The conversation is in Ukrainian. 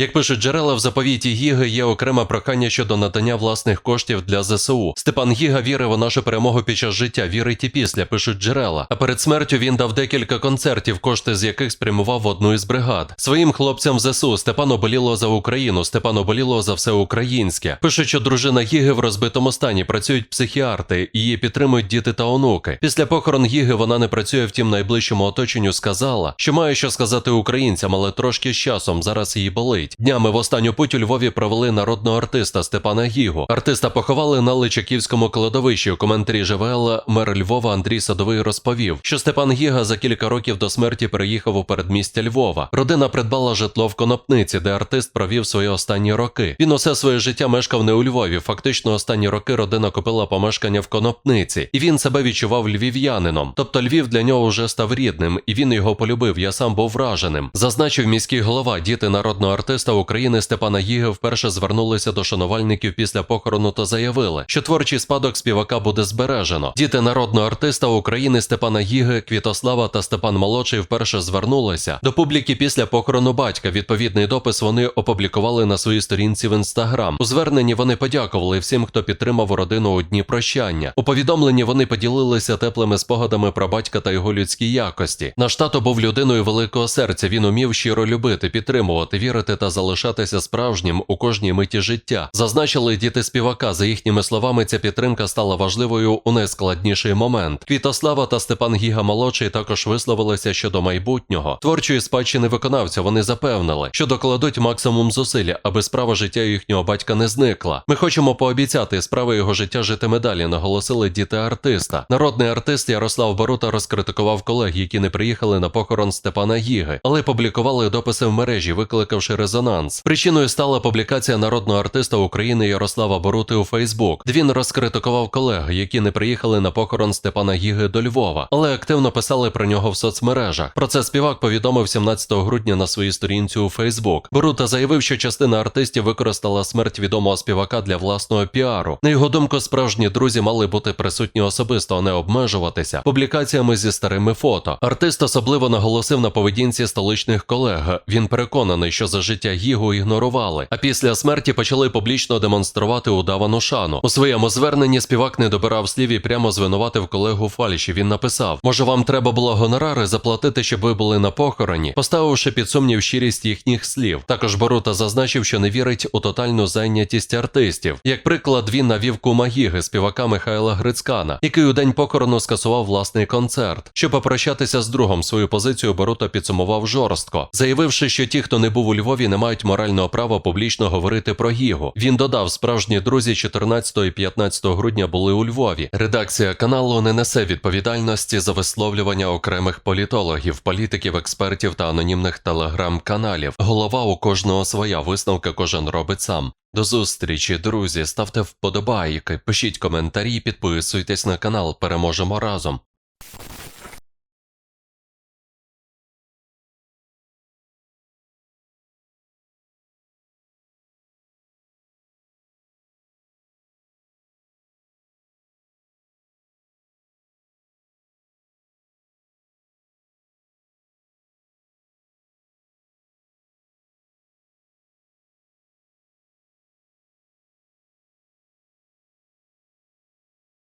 Як пишуть джерела в заповіті Гіги, є окреме прохання щодо надання власних коштів для ЗСУ. Степан Гіга вірив у нашу перемогу під час життя, вірить і після, пишуть джерела. А перед смертю він дав декілька концертів, кошти з яких спрямував в одну із бригад. Своїм хлопцям ЗСУ Степан оболіло за Україну, Степан оболіло за все українське. Пишуть, що дружина Гіги в розбитому стані працюють психіатри, її підтримують діти та онуки. Після похорон Гіги вона не працює, втім найближчому оточенню сказала, що має що сказати українцям, але трошки з часом зараз її болить. Днями в останню путь у Львові провели народного артиста Степана Гігу. Артиста поховали на Личаківському кладовищі. У коментарі ЖВЛ мер Львова Андрій Садовий розповів, що Степан Гіга за кілька років до смерті переїхав у передмістя Львова. Родина придбала житло в Конопниці, де артист провів свої останні роки. Він усе своє життя мешкав не у Львові. Фактично, останні роки родина купила помешкання в Конопниці, і він себе відчував львів'янином. Тобто Львів для нього вже став рідним, і він його полюбив. Я сам був враженим. Зазначив міський голова, діти народного артиста України Степана Гіги вперше звернулися до шанувальників після похорону та заявили, що творчий спадок співака буде збережено. Діти народного артиста України Степана Гіги, Квітослава та Степан Молодший вперше звернулися до публіки після похорону батька. Відповідний допис вони опублікували на своїй сторінці в інстаграм. У зверненні вони подякували всім, хто підтримав родину у дні прощання. У повідомленні вони поділилися теплими спогадами про батька та його людські якості. Наш тато був людиною великого серця. Він умів щиро любити, підтримувати, вірити та залишатися справжнім у кожній миті життя. Зазначили діти співака. За їхніми словами, ця підтримка стала важливою у найскладніший момент. Квітослава та Степан Гіга молодший також висловилися щодо майбутнього творчої спадщини виконавця. Вони запевнили, що докладуть максимум зусилля, аби справа життя їхнього батька не зникла. Ми хочемо пообіцяти, справа його життя житиме далі. Наголосили діти артиста. Народний артист Ярослав Барута розкритикував колег, які не приїхали на похорон Степана Гіги, але публікували дописи в мережі, викликавши резонанс. Причиною стала публікація народного артиста України Ярослава Борути у Фейсбук, він розкритикував колег, які не приїхали на похорон Степана Гіги до Львова, але активно писали про нього в соцмережах. Про це співак повідомив 17 грудня на своїй сторінці у Фейсбук. Борута заявив, що частина артистів використала смерть відомого співака для власного піару. На його думку, справжні друзі мали бути присутні особисто, а не обмежуватися публікаціями зі старими фото. Артист особливо наголосив на поведінці столичних колег. Він переконаний, що за життя Гігу ігнорували, а після смерті почали публічно демонструвати удавану шану. У своєму зверненні співак не добирав слів і прямо звинуватив колегу фальші. Він написав: Може, вам треба було гонорари заплатити, щоб ви були на похороні, поставивши під сумнів щирість їхніх слів. Також Борута зазначив, що не вірить у тотальну зайнятість артистів. Як приклад, він навів кума Гіги, співака Михайла Грицькана, який у день похорону скасував власний концерт. Щоб попрощатися з другом, свою позицію Борута підсумував жорстко, заявивши, що ті, хто не був у Львові, не мають морального права публічно говорити про Гігу. Він додав, справжні друзі 14 і 15 грудня були у Львові. Редакція каналу не несе відповідальності за висловлювання окремих політологів, політиків, експертів та анонімних телеграм-каналів. Голова у кожного своя висновка кожен робить сам. До зустрічі, друзі. Ставте вподобайки, пишіть коментарі, підписуйтесь на канал. Переможемо разом.